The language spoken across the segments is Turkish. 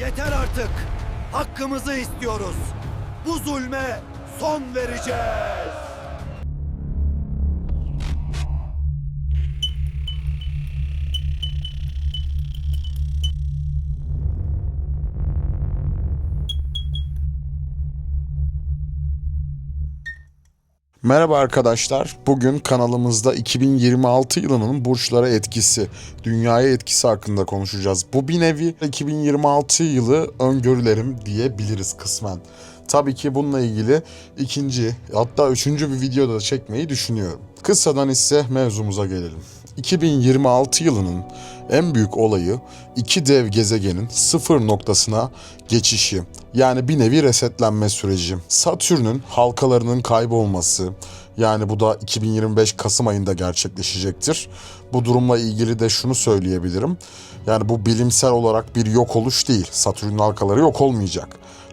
Yeter artık. Hakkımızı istiyoruz. Bu zulme son vereceğiz. Merhaba arkadaşlar. Bugün kanalımızda 2026 yılının burçlara etkisi, dünyaya etkisi hakkında konuşacağız. Bu bir nevi 2026 yılı öngörülerim diyebiliriz kısmen. Tabii ki bununla ilgili ikinci hatta üçüncü bir videoda çekmeyi düşünüyorum. Kısadan ise mevzumuza gelelim. 2026 yılının en büyük olayı iki dev gezegenin sıfır noktasına geçişi. Yani bir nevi resetlenme süreci. Satürn'ün halkalarının kaybolması. Yani bu da 2025 Kasım ayında gerçekleşecektir. Bu durumla ilgili de şunu söyleyebilirim. Yani bu bilimsel olarak bir yok oluş değil. Satürn'ün halkaları yok olmayacak.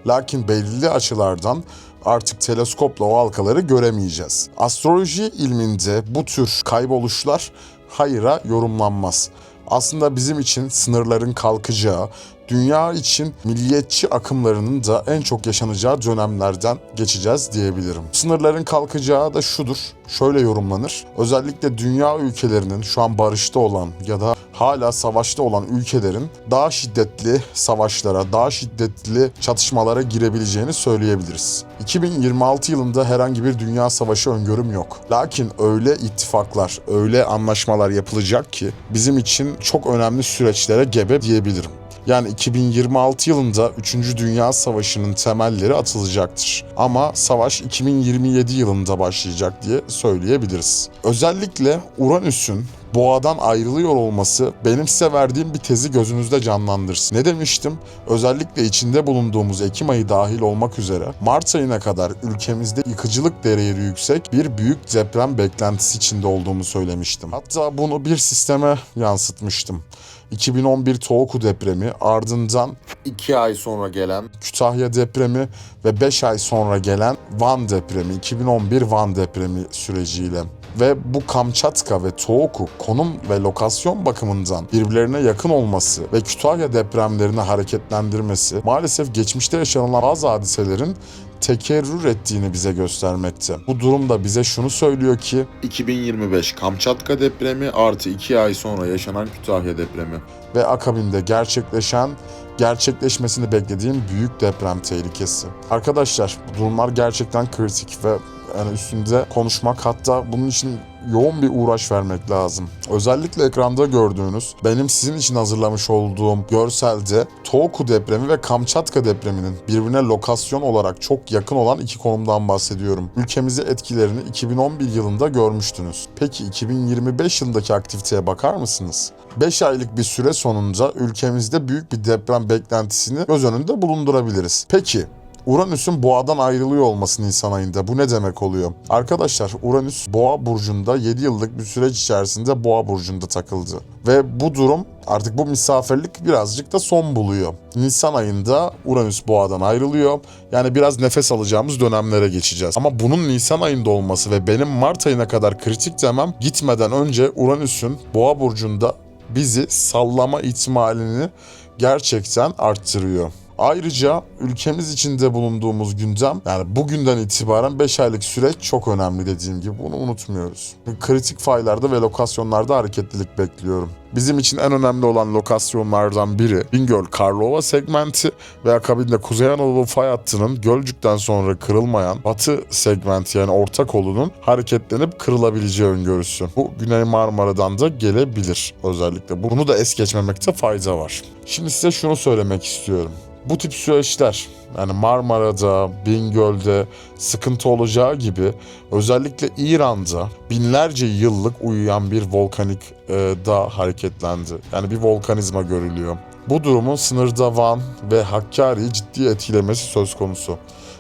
Lakin belirli açılardan artık teleskopla o halkaları göremeyeceğiz. Astroloji ilminde bu tür kayboluşlar hayıra yorumlanmaz. Aslında bizim için sınırların kalkacağı, dünya için milliyetçi akımlarının da en çok yaşanacağı dönemlerden geçeceğiz diyebilirim. Sınırların kalkacağı da şudur, şöyle yorumlanır. Özellikle dünya ülkelerinin şu an barışta olan ya da hala savaşta olan ülkelerin daha şiddetli savaşlara, daha şiddetli çatışmalara girebileceğini söyleyebiliriz. 2026 yılında herhangi bir dünya savaşı öngörüm yok. Lakin öyle ittifaklar, öyle anlaşmalar yapılacak ki bizim için çok önemli süreçlere gebe diyebilirim. Yani 2026 yılında 3. Dünya Savaşı'nın temelleri atılacaktır. Ama savaş 2027 yılında başlayacak diye söyleyebiliriz. Özellikle Uranüs'ün boğadan ayrılıyor olması benim size verdiğim bir tezi gözünüzde canlandırsın. Ne demiştim? Özellikle içinde bulunduğumuz Ekim ayı dahil olmak üzere Mart ayına kadar ülkemizde yıkıcılık değeri yüksek bir büyük deprem beklentisi içinde olduğumu söylemiştim. Hatta bunu bir sisteme yansıtmıştım. 2011 Tohoku depremi, ardından 2 ay sonra gelen Kütahya depremi ve 5 ay sonra gelen Van depremi, 2011 Van depremi süreciyle. Ve bu Kamçatka ve Tohoku konum ve lokasyon bakımından birbirlerine yakın olması ve Kütahya depremlerini hareketlendirmesi maalesef geçmişte yaşanılan bazı hadiselerin tekerrür ettiğini bize göstermekte. Bu durum da bize şunu söylüyor ki 2025 Kamçatka depremi artı 2 ay sonra yaşanan Kütahya depremi. ve akabinde gerçekleşen gerçekleşmesini beklediğim büyük deprem tehlikesi. Arkadaşlar bu durumlar gerçekten kritik ve yani üstünde konuşmak hatta bunun için yoğun bir uğraş vermek lazım. Özellikle ekranda gördüğünüz benim sizin için hazırlamış olduğum görselde Tohoku depremi ve Kamçatka depreminin birbirine lokasyon olarak çok yakın olan iki konumdan bahsediyorum. Ülkemize etkilerini 2011 yılında görmüştünüz. Peki 2025 yılındaki aktiviteye bakar mısınız? 5 aylık bir süre sonunda ülkemizde büyük bir deprem beklentisini göz önünde bulundurabiliriz. Peki Uranüs'ün boğadan ayrılıyor olması Nisan ayında. Bu ne demek oluyor? Arkadaşlar Uranüs boğa burcunda 7 yıllık bir süreç içerisinde boğa burcunda takıldı. Ve bu durum artık bu misafirlik birazcık da son buluyor. Nisan ayında Uranüs boğadan ayrılıyor. Yani biraz nefes alacağımız dönemlere geçeceğiz. Ama bunun Nisan ayında olması ve benim Mart ayına kadar kritik demem gitmeden önce Uranüs'ün boğa burcunda bizi sallama ihtimalini gerçekten arttırıyor. Ayrıca ülkemiz içinde bulunduğumuz gündem yani bugünden itibaren 5 aylık süreç çok önemli dediğim gibi bunu unutmuyoruz. Kritik faylarda ve lokasyonlarda hareketlilik bekliyorum. Bizim için en önemli olan lokasyonlardan biri Bingöl Karlova segmenti ve akabinde Kuzey Anadolu fay hattının Gölcük'ten sonra kırılmayan batı segmenti yani orta kolunun hareketlenip kırılabileceği öngörüsü. Bu Güney Marmara'dan da gelebilir özellikle. Bunu da es geçmemekte fayda var. Şimdi size şunu söylemek istiyorum. Bu tip süreçler yani Marmara'da, Bingöl'de sıkıntı olacağı gibi özellikle İran'da binlerce yıllık uyuyan bir volkanik e, dağ hareketlendi. Yani bir volkanizma görülüyor. Bu durumun sınırda Van ve Hakkari'yi ciddi etkilemesi söz konusu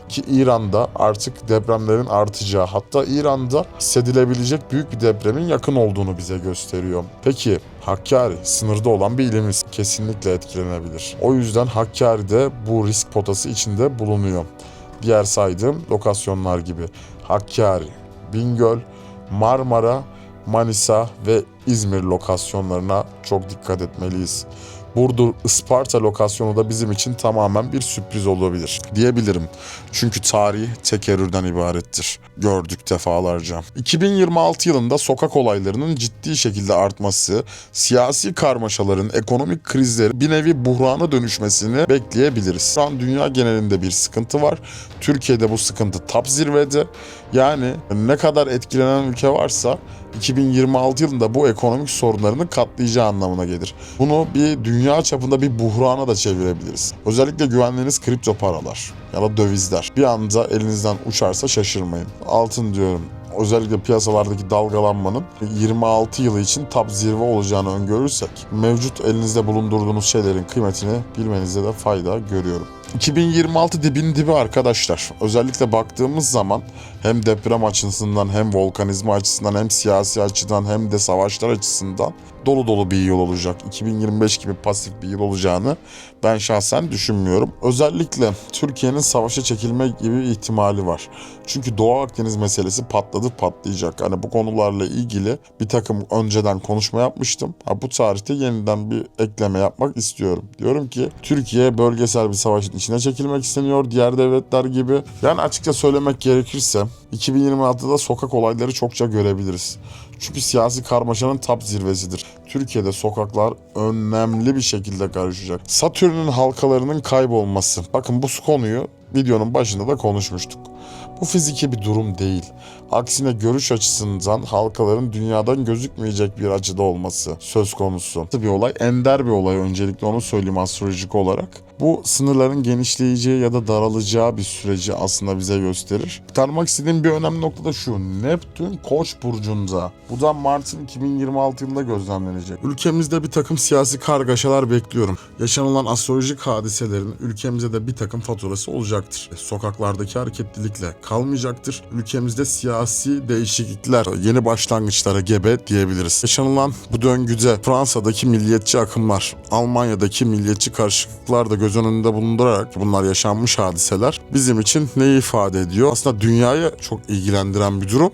ki İran'da artık depremlerin artacağı hatta İran'da hissedilebilecek büyük bir depremin yakın olduğunu bize gösteriyor. Peki Hakkari sınırda olan bir ilimiz kesinlikle etkilenebilir. O yüzden Hakkari'de bu risk potası içinde bulunuyor. Diğer saydığım lokasyonlar gibi Hakkari, Bingöl, Marmara, Manisa ve İzmir lokasyonlarına çok dikkat etmeliyiz. Burdur Isparta lokasyonu da bizim için tamamen bir sürpriz olabilir diyebilirim. Çünkü tarih tekerrürden ibarettir. Gördük defalarca. 2026 yılında sokak olaylarının ciddi şekilde artması, siyasi karmaşaların, ekonomik krizlerin bir nevi buhrana dönüşmesini bekleyebiliriz. Şu an dünya genelinde bir sıkıntı var. Türkiye'de bu sıkıntı top zirvede. Yani ne kadar etkilenen ülke varsa 2026 yılında bu ekonomik sorunlarını katlayacağı anlamına gelir. Bunu bir dünya çapında bir buhrana da çevirebiliriz. Özellikle güvendiğiniz kripto paralar ya da dövizler bir anda elinizden uçarsa şaşırmayın. Altın diyorum özellikle piyasalardaki dalgalanmanın 26 yılı için top zirve olacağını öngörürsek mevcut elinizde bulundurduğunuz şeylerin kıymetini bilmenizde de fayda görüyorum. 2026 dibin dibi arkadaşlar. Özellikle baktığımız zaman hem deprem açısından hem volkanizma açısından hem siyasi açıdan hem de savaşlar açısından dolu dolu bir yıl olacak. 2025 gibi pasif bir yıl olacağını ben şahsen düşünmüyorum. Özellikle Türkiye'nin savaşa çekilme gibi ihtimali var. Çünkü Doğu Akdeniz meselesi patladı patlayacak. Hani bu konularla ilgili bir takım önceden konuşma yapmıştım. Ha, bu tarihte yeniden bir ekleme yapmak istiyorum. Diyorum ki Türkiye bölgesel bir savaşın içine çekilmek isteniyor diğer devletler gibi. Yani açıkça söylemek gerekirse 2026'da sokak olayları çokça görebiliriz. Çünkü siyasi karmaşanın top zirvesidir. Türkiye'de sokaklar önemli bir şekilde karışacak. Satürn'ün halkalarının kaybolması. Bakın bu konuyu videonun başında da konuşmuştuk. Bu fiziki bir durum değil. Aksine görüş açısından halkaların dünyadan gözükmeyecek bir açıda olması söz konusu. Bir olay, ender bir olay öncelikle onu söyleyeyim astrolojik olarak. Bu sınırların genişleyeceği ya da daralacağı bir süreci aslında bize gösterir. Tanımak istediğim bir önemli nokta da şu. Neptün Koç burcunda. Bu da Mart'ın 2026 yılında gözlemlenecek. Ülkemizde bir takım siyasi kargaşalar bekliyorum. Yaşanılan astrolojik hadiselerin ülkemize de bir takım faturası olacaktır. Sokaklardaki hareketlilikle kalmayacaktır. Ülkemizde siyasi değişiklikler, yeni başlangıçlara gebe diyebiliriz. Yaşanılan bu döngüde Fransa'daki milliyetçi akımlar, Almanya'daki milliyetçi karışıklıklar da göz önünde bulundurarak bunlar yaşanmış hadiseler bizim için neyi ifade ediyor? Aslında dünyayı çok ilgilendiren bir durum.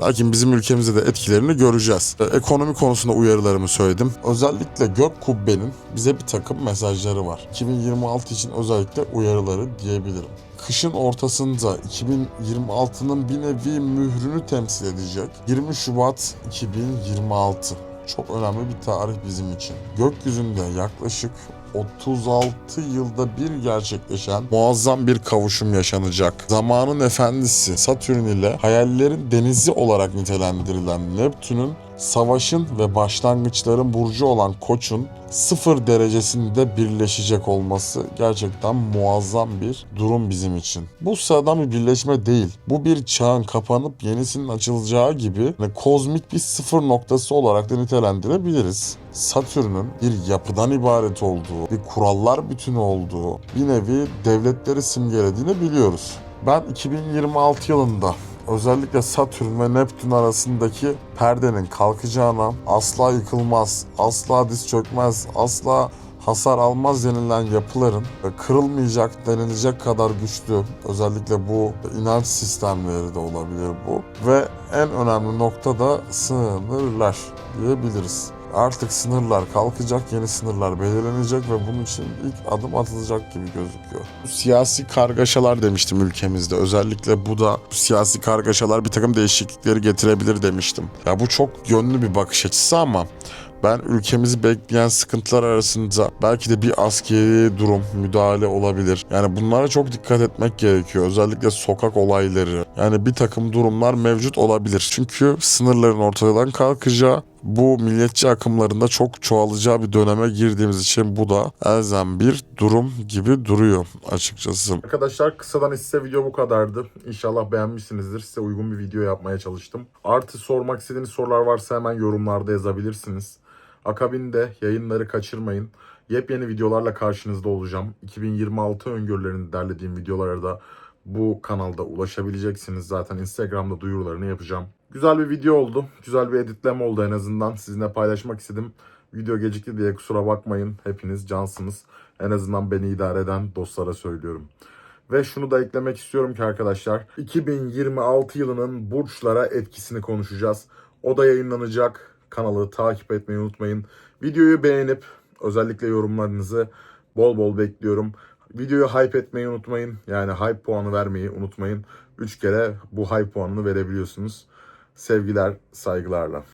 Lakin bizim ülkemizde de etkilerini göreceğiz. E, Ekonomi konusunda uyarılarımı söyledim. Özellikle gök kubbenin bize bir takım mesajları var. 2026 için özellikle uyarıları diyebilirim. Kışın ortasında 2026'nın bir nevi mührünü temsil edecek 20 Şubat 2026. Çok önemli bir tarih bizim için. Gökyüzünde yaklaşık 36 yılda bir gerçekleşen muazzam bir kavuşum yaşanacak. Zamanın efendisi Satürn ile hayallerin denizi olarak nitelendirilen Neptün'ün savaşın ve başlangıçların burcu olan Koç'un sıfır derecesinde birleşecek olması gerçekten muazzam bir durum bizim için. Bu sıradan bir birleşme değil. Bu bir çağın kapanıp yenisinin açılacağı gibi ve kozmik bir sıfır noktası olarak da nitelendirebiliriz. Satürn'ün bir yapıdan ibaret olduğu, bir kurallar bütünü olduğu, bir nevi devletleri simgelediğini biliyoruz. Ben 2026 yılında özellikle Satürn ve Neptün arasındaki perdenin kalkacağına, asla yıkılmaz, asla diz çökmez, asla hasar almaz denilen yapıların kırılmayacak denilecek kadar güçlü özellikle bu inanç sistemleri de olabilir bu ve en önemli nokta da sınırlar diyebiliriz. Artık sınırlar kalkacak, yeni sınırlar belirlenecek ve bunun için ilk adım atılacak gibi gözüküyor. Siyasi kargaşalar demiştim ülkemizde. Özellikle bu da siyasi kargaşalar bir takım değişiklikleri getirebilir demiştim. Ya bu çok yönlü bir bakış açısı ama ben ülkemizi bekleyen sıkıntılar arasında belki de bir askeri durum, müdahale olabilir. Yani bunlara çok dikkat etmek gerekiyor. Özellikle sokak olayları. Yani bir takım durumlar mevcut olabilir. Çünkü sınırların ortadan kalkacağı bu milliyetçi akımlarında çok çoğalacağı bir döneme girdiğimiz için bu da elzem bir durum gibi duruyor açıkçası. Arkadaşlar kısadan size video bu kadardı. İnşallah beğenmişsinizdir. Size uygun bir video yapmaya çalıştım. Artı sormak istediğiniz sorular varsa hemen yorumlarda yazabilirsiniz. Akabinde yayınları kaçırmayın. Yepyeni videolarla karşınızda olacağım. 2026 öngörülerini derlediğim videolara da bu kanalda ulaşabileceksiniz. Zaten Instagram'da duyurularını yapacağım. Güzel bir video oldu. Güzel bir editleme oldu en azından. Sizinle paylaşmak istedim. Video gecikti diye kusura bakmayın. Hepiniz cansınız. En azından beni idare eden dostlara söylüyorum. Ve şunu da eklemek istiyorum ki arkadaşlar 2026 yılının burçlara etkisini konuşacağız. O da yayınlanacak. Kanalı takip etmeyi unutmayın. Videoyu beğenip özellikle yorumlarınızı bol bol bekliyorum. Videoyu hype etmeyi unutmayın. Yani hype puanı vermeyi unutmayın. 3 kere bu hype puanını verebiliyorsunuz. Sevgiler, saygılarla.